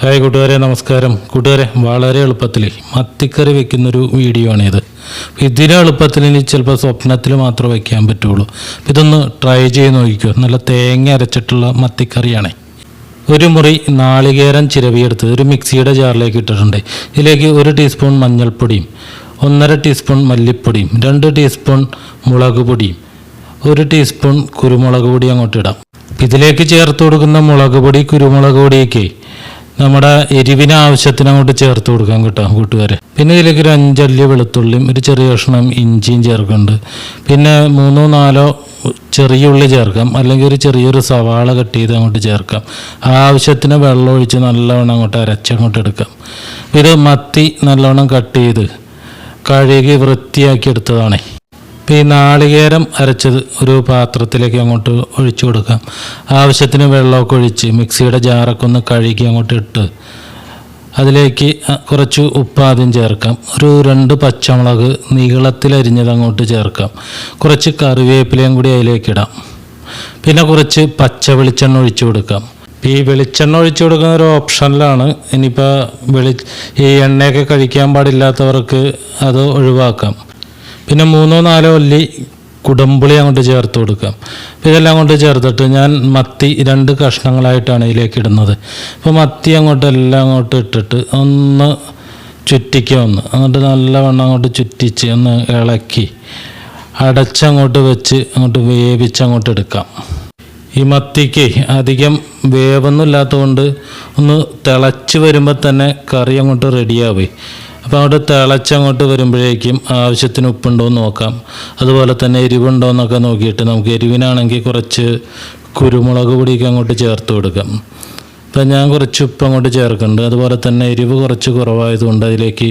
Hi കൂട്ടുകാരെ നമസ്കാരം. കൂട്ടുകാരെ വളരെ എളുപ്പത്തിൽ മത്തിക്കറി വെക്കുന്നൊരു വീഡിയോ ആണിത്. ഇതിന് എളുപ്പത്തിൽ ഇനി ചിലപ്പോൾ സ്വപ്നത്തിൽ മാത്രമേ വയ്ക്കാൻ പറ്റുള്ളൂ. ഇതൊന്ന് ട്രൈ ചെയ്ത് നോക്കിക്കോ. നല്ല തേങ്ങ അരച്ചിട്ടുള്ള മത്തിക്കറിയാണ്. ഒരു മുറി നാളികേരം ചിരവിയെടുത്ത് ഒരു മിക്സിയുടെ ജാറിലേക്ക് ഇട്ടിട്ടുണ്ട്. ഇതിലേക്ക് ഒരു ടീസ്പൂൺ മഞ്ഞൾപ്പൊടിയും ഒന്നര ടീസ്പൂൺ മല്ലിപ്പൊടിയും രണ്ട് ടീസ്പൂൺ മുളക് പൊടിയും ഒരു ടീസ്പൂൺ കുരുമുളക് പൊടി അങ്ങോട്ട് ഇടാം. ഇതിലേക്ക് ചേർത്ത് കൊടുക്കുന്ന മുളക് പൊടി കുരുമുളക് പൊടിയൊക്കെ നമ്മുടെ എരിവിന് ആവശ്യത്തിന് അങ്ങോട്ട് ചേർത്ത് കൊടുക്കാൻ കിട്ടാം കൂട്ടുകാരെ. പിന്നെ ഇതിലേക്ക് ഒരു അഞ്ചല്ലി വെളുത്തുള്ളിയും ഒരു ചെറിയ കഷ്ണം ഇഞ്ചിയും ചേർക്കുന്നുണ്ട്. പിന്നെ മൂന്നോ നാലോ ചെറിയ ഉള്ളി ചേർക്കാം അല്ലെങ്കിൽ ഒരു ചെറിയൊരു സവാള കട്ട് ചെയ്ത് അങ്ങോട്ട് ചേർക്കാം. ആവശ്യത്തിന് വെള്ളം ഒഴിച്ച് നല്ലവണ്ണം അങ്ങോട്ട് അരച്ചങ്ങോട്ട് എടുക്കാം. ഇത് മത്തി നല്ലവണ്ണം കട്ട് ചെയ്ത് കഴുകി വൃത്തിയാക്കി എടുത്തതാണേ. ഇപ്പം ഈ നാളികേരം അരച്ചത് ഒരു പാത്രത്തിലേക്ക് അങ്ങോട്ട് ഒഴിച്ചു കൊടുക്കാം. ആവശ്യത്തിന് വെള്ളമൊക്കെ ഒഴിച്ച് മിക്സിയുടെ ജാറൊക്കെ ഒന്ന് കഴുകി അങ്ങോട്ട് ഇട്ട് അതിലേക്ക് കുറച്ച് ഉപ്പ് ആദ്യം ചേർക്കാം. ഒരു രണ്ട് പച്ചമുളക് നീളത്തിലരിഞ്ഞത് അങ്ങോട്ട് ചേർക്കാം. കുറച്ച് കറിവേപ്പിലയും കൂടി അതിലേക്ക് ഇടാം. പിന്നെ കുറച്ച് പച്ച വെളിച്ചെണ്ണ ഒഴിച്ചു കൊടുക്കാം. ഈ വെളിച്ചെണ്ണ ഒഴിച്ചു കൊടുക്കുന്ന ഒരു ഓപ്ഷനിലാണ് ഇനിയിപ്പോൾ വെളി ഈ എണ്ണയൊക്കെ കഴിക്കാൻ പാടില്ലാത്തവർക്ക് അത് ഒഴിവാക്കാം. പിന്നെ മൂന്നോ നാലോ അല്ലി കുടമ്പുളി അങ്ങോട്ട് ചേർത്ത് കൊടുക്കാം. ഇതെല്ലാം കൊണ്ട് ചേർത്തിട്ട് ഞാൻ മത്തി രണ്ട് കഷ്ണങ്ങളായിട്ടാണ് ഇതിലേക്ക് ഇടുന്നത്. അപ്പോൾ മത്തി അങ്ങോട്ട് എല്ലാം അങ്ങോട്ട് ഇട്ടിട്ട് ഒന്ന് ചുറ്റിക്കുക ഒന്ന്. എന്നിട്ട് നല്ലവണ്ണം അങ്ങോട്ട് ചുറ്റിച്ച് ഒന്ന് ഇളക്കി അടച്ചങ്ങോട്ട് വെച്ച് അങ്ങോട്ട് വേവിച്ച് അങ്ങോട്ട് എടുക്കാം. ഈ മത്തിക്ക് അധികം വേവൊന്നും ഇല്ലാത്തതുകൊണ്ട് ഒന്ന് തിളച്ച് വരുമ്പോൾ തന്നെ കറി അങ്ങോട്ട് റെഡിയാവേ അപ്പോൾ അങ്ങോട്ട് തിളച്ചങ്ങോട്ട് വരുമ്പോഴേക്കും ആവശ്യത്തിന് ഉപ്പുണ്ടോ എന്ന് നോക്കാം. അതുപോലെ തന്നെ എരിവുണ്ടോ എന്നൊക്കെ നോക്കിയിട്ട് നമുക്ക് എരിവിനാണെങ്കിൽ കുറച്ച് കുരുമുളക് പൊടിയൊക്കെ അങ്ങോട്ട് ചേർത്ത് കൊടുക്കാം. അപ്പം ഞാൻ കുറച്ച് ഉപ്പ് അങ്ങോട്ട് ചേർക്കുന്നുണ്ട്. അതുപോലെ തന്നെ എരിവ് കുറച്ച് കുറവായതുകൊണ്ട് അതിലേക്ക്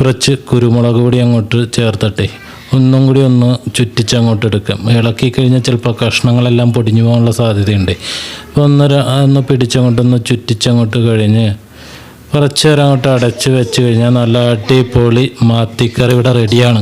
കുറച്ച് കുരുമുളക് പൊടി അങ്ങോട്ട് ചേർത്തട്ടെ. ഒന്നും കൂടി ഒന്ന് ചുറ്റിച്ച് അങ്ങോട്ട് എടുക്കാം. ഇളക്കി കഴിഞ്ഞാൽ ചിലപ്പോൾ കഷ്ണങ്ങളെല്ലാം പൊടിഞ്ഞു പോകാനുള്ള സാധ്യതയുണ്ട്. അപ്പോൾ ഒന്ന് ഒന്ന് പിടിച്ചങ്ങോട്ടൊന്ന് ചുറ്റിച്ചങ്ങോട്ട് കഴിഞ്ഞ് കുറച്ച് നേരം അങ്ങോട്ട് അടച്ച് വെച്ച് കഴിഞ്ഞാൽ നല്ല അടിപൊളി മാത്തിക്കറി ഇവിടെ റെഡിയാണ്.